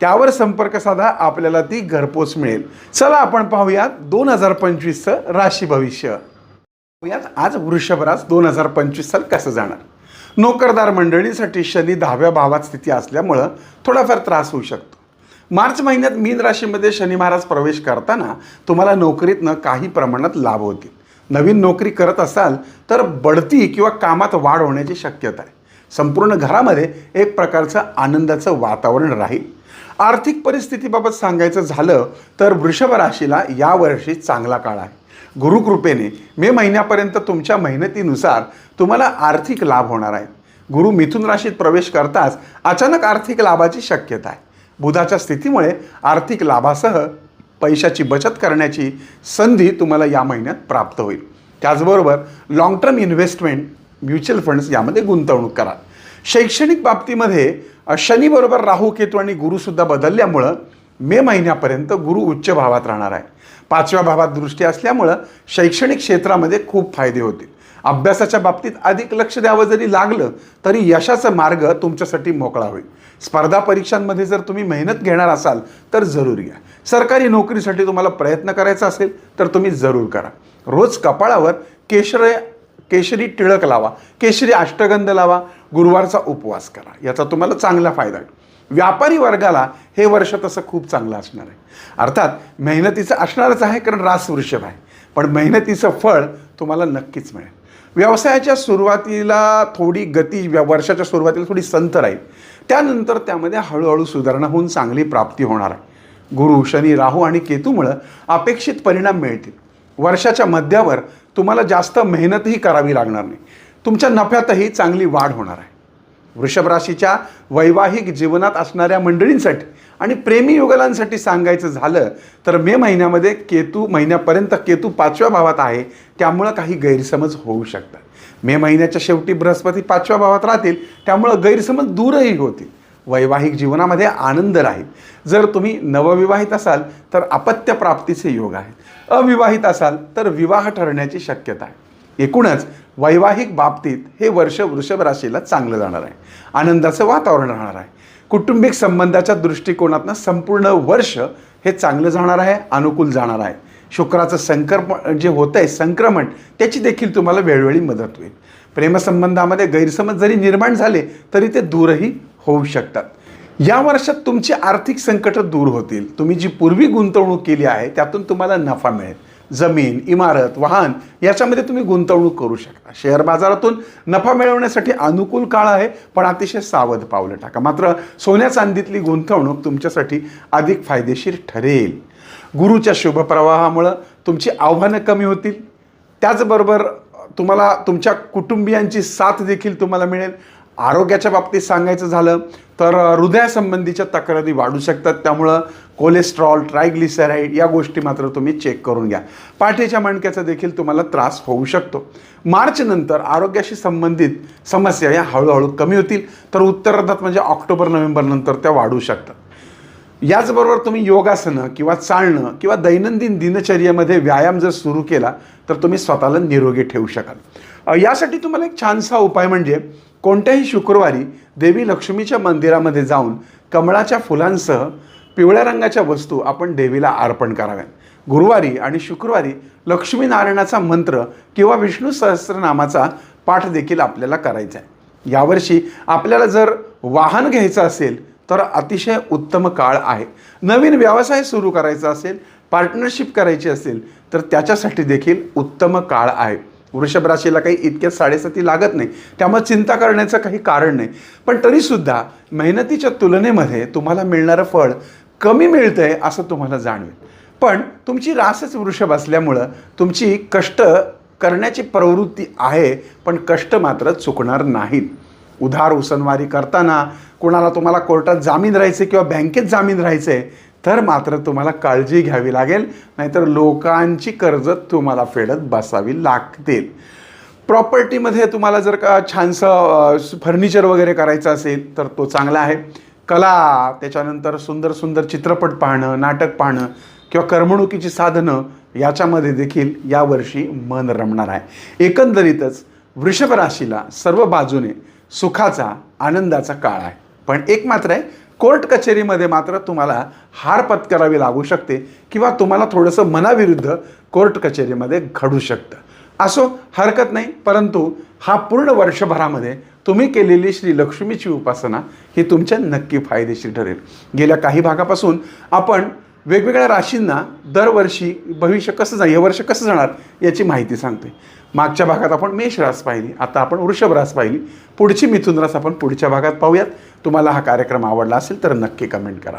त्यावर संपर्क साधा आपल्याला ती घरपोच मिळेल. चला आपण पाहूयात दोन हजार पंचवीसचं राशी भविष्य. पाहूयात आज वृषभरास दोन हजार पंचवीस साल कसं जाणार? नोकरदार मंडळीसाठी शनी दहाव्या भावात स्थिती असल्यामुळं थोडाफार त्रास होऊ शकतो. मार्च महिन्यात मीन राशीमध्ये शनी महाराज प्रवेश करताना तुम्हाला नोकरीतनं काही प्रमाणात लाभ होतील. नवीन नोकरी करत असाल तर बढती किंवा कामात वाढ होण्याची शक्यता आहे. संपूर्ण घरामध्ये एक प्रकारचं आनंदाचं वातावरण राहील. आर्थिक परिस्थितीबाबत सांगायचं झालं तर वृषभ राशीला यावर्षी चांगला काळ आहे. गुरुकृपेने मे महिन्यापर्यंत तुमच्या मेहनतीनुसार तुम्हाला आर्थिक लाभ होणार आहे. गुरु मिथुन राशीत प्रवेश करताच अचानक आर्थिक लाभाची शक्यता आहे. बुधाच्या स्थितीमुळे आर्थिक लाभासह पैशाची बचत करण्याची संधी तुम्हाला या महिन्यात प्राप्त होईल. त्याचबरोबर long term investment mutual funds यामध्ये गुंतवणूक करा. शैक्षणिक बाबतीमध्ये शनीबरोबर राहू केतू आणि गुरुसुद्धा बदलल्यामुळं मे महिन्यापर्यंत गुरु उच्च भावात राहणार आहे. पाचव्या भावात दृष्टी असल्यामुळं शैक्षणिक क्षेत्रामध्ये खूप फायदे होतील. अभ्यासाच्या बाबतीत अधिक लक्ष द्यावं जरी लागलं तरी यशाचा मार्ग तुमच्यासाठी मोकळा होईल. स्पर्धा परीक्षांमध्ये जर तुम्ही मेहनत घेणार असाल तर जरूर घ्या सरकारी नोकरीसाठी तुम्हाला प्रयत्न करायचा असेल तर तुम्ही जरूर करा. रोज कपाळावर केशर केशरी टिळक लावा. केशरी अष्टगंध लावा. गुरुवारचा उपवास करा. याचा तुम्हाला चांगला फायदा होईल व्यापारी वर्गाला हे वर्ष तसं खूप चांगलं असणार आहे. अर्थात मेहनतीचं असणारच आहे कारण रास वृषभ आहे. पण मेहनतीचं फळ तुम्हाला नक्कीच मिळेल. व्यवसायाच्या सुरुवातीला थोडी गती वर्षाच्या सुरुवातीला थोडी संत राहील. त्यानंतर त्यामध्ये हळूहळू सुधारणा होऊन चांगली प्राप्ती होणार आहे. गुरु शनी राहू आणि केतूमुळं अपेक्षित परिणाम मिळतील. वर्षाच्या मध्यावर तुम्हाला जास्त मेहनतही करावी लागणार नाही. तुमच्या नफ्यातही चांगली वाढ होणार आहे. वृषभ राशीच्या वैवाहिक जीवनात असणाऱ्या मंडळींसाठी आणि प्रेमी युगलांसाठी सांगायचं झालं तर मे महिन्यामध्ये केतू महिन्यापर्यंत केतू पाचव्या भावात आहे. त्यामुळं काही गैरसमज होऊ शकतात. मे महिन्याच्या शेवटी बृहस्पती पाचव्या भावात राहतील. त्यामुळं गैरसमज दूरही होतील. वैवाहिक जीवनामध्ये आनंद राहील. जर तुम्ही नवविवाहित असाल तर अपत्य प्राप्तीचे योग आहेत. अविवाहित असाल तर विवाह ठरण्याची शक्यता आहे. एकूणच वैवाहिक बाबतीत हे वर्ष वृषभ राशीला चांगलं जाणार आहे. आनंदाचं वातावरण राहणार आहे. कुटुंबिक संबंधाच्या दृष्टिकोनातनं संपूर्ण वर्ष हे चांगलं जाणार आहे अनुकूल जाणार आहे. शुक्राचं संक्रमण जे होतं आहे संक्रमण त्याची देखील तुम्हाला वेळोवेळी मदत होईल. प्रेमसंबंधामध्ये गैरसमज जरी निर्माण झाले तरी ते दूरही होऊ शकतात. या वर्षात तुमची आर्थिक संकटं दूर होतील. तुम्ही जी पूर्वी गुंतवणूक केली आहे त्यातून तुम्हाला नफा मिळेल. जमीन इमारत वाहन याच्यामध्ये तुम्ही गुंतवणूक करू शकता. शेअर बाजारातून नफा मिळवण्यासाठी अनुकूल काळ आहे पण अतिशय सावध पावलं टाका. मात्र सोन्या चांदीतली गुंतवणूक तुमच्यासाठी अधिक फायदेशीर ठरेल. गुरुच्या शुभप्रवाहामुळं तुमची आव्हानं कमी होतील. त्याचबरोबर तुम्हाला तुमच्या कुटुंबियांची साथ देखील तुम्हाला मिळेल. आरोग्याच्या बाबतीत सांगायचं झालं तर हृदयासंबंधीच्या तक्रारी वाढू शकतात. त्यामुळं कोलेस्ट्रॉल ट्रायग्लिसराईड या गोष्टी मात्र तुम्ही चेक करून घ्या. पाठीच्या मणक्याचा देखील तुम्हाला त्रास होऊ शकतो. मार्चनंतर आरोग्याशी संबंधित समस्या या हळूहळू कमी होतील. तर उत्तरार्धात म्हणजे ऑक्टोबर नोव्हेंबरनंतर त्या वाढू शकतात. याचबरोबर तुम्ही योगासनं किंवा चालणं किंवा दैनंदिन दिनचर्येमध्ये व्यायाम जर सुरू केला तर तुम्ही स्वतःला निरोगी ठेवू शकाल. यासाठी तुम्हाला एक छानसा उपाय म्हणजे कोणत्याही शुक्रवारी देवी लक्ष्मीच्या मंदिरामध्ये जाऊन कमळाच्या फुलांसह पिवळ्या रंगाच्या वस्तू आपण देवीला अर्पण कराव्यात. गुरुवारी आणि शुक्रवारी लक्ष्मीनारायणाचा मंत्र किंवा विष्णू सहस्रनामाचा पाठ देखील आपल्याला करायचा आहे. यावर्षी आपल्याला जर वाहन घ्यायचं असेल तर अतिशय उत्तम काळ आहे. नवीन व्यवसाय सुरू करायचा असेल पार्टनरशिप करायची असेल तर त्याच्यासाठी देखील उत्तम काळ आहे. वृषभ राशीला काही इतक्या साडेसाती लागत नाही. त्यामुळे चिंता करण्याचं काही कारण नाही. पण तरीसुद्धा मेहनतीच्या तुलनेमध्ये तुम्हाला मिळणारं फळ कमी मिळतं आहे असं तुम्हाला जाणवेल. पण तुमची रासच वृषभ असल्यामुळं तुमची कष्ट करण्याची प्रवृत्ती आहे पण कष्ट मात्र चुकणार नाहीत. उधार उसनवारी करताना कोणाला तुम्हाला कोर्टात जामीन राहायचे किंवा बँकेत जामीन राहायचे तर मात्र तुम्हाला काळजी घ्यावी लागेल नाहीतर लोकांची कर्ज तुम्हाला फेडत बसावी लागतील. प्रॉपर्टीमध्ये तुम्हाला जर का छानसं फर्निचर वगैरे करायचं असेल तर तो चांगला आहे. कला त्याच्यानंतर सुंदर सुंदर चित्रपट पाहणं नाटक पाहणं किंवा करमणुकीची साधनं याच्यामध्ये देखील यावर्षी मन रमणार आहे. एकंदरीतच वृषभ राशीला सर्व बाजूने सुखाचा आनंदाचा काळ आहे. पण एक मात्र आहे कोर्ट कचेरीमध्ये मात्र तुम्हाला हार पत्करावी लागू शकते किंवा तुम्हाला थोडंसं मनाविरुद्ध कोर्ट कचेरीमध्ये घडू शकतं. असो हरकत नाही परंतु हा पूर्ण वर्षभरामध्ये तुम्ही केलेली श्री लक्ष्मीची उपासना ही तुमच्या नक्की फायदेशीर ठरेल. गेल्या काही भागापासून आपण वेगवेगळ्या राशींना दरवर्षी भविष्य कसं जाईल हे वर्ष कसं जाणार याची माहिती सांगते मागच्या भागात आपण मेष रास पाहिली आता आपण वृषभ रास पाहिली. पुढची मिथुन रास आपण पुढच्या भागात पाहूयात. तुम्हाला हा कार्यक्रम आवडला असेल तर नक्की कमेंट करा.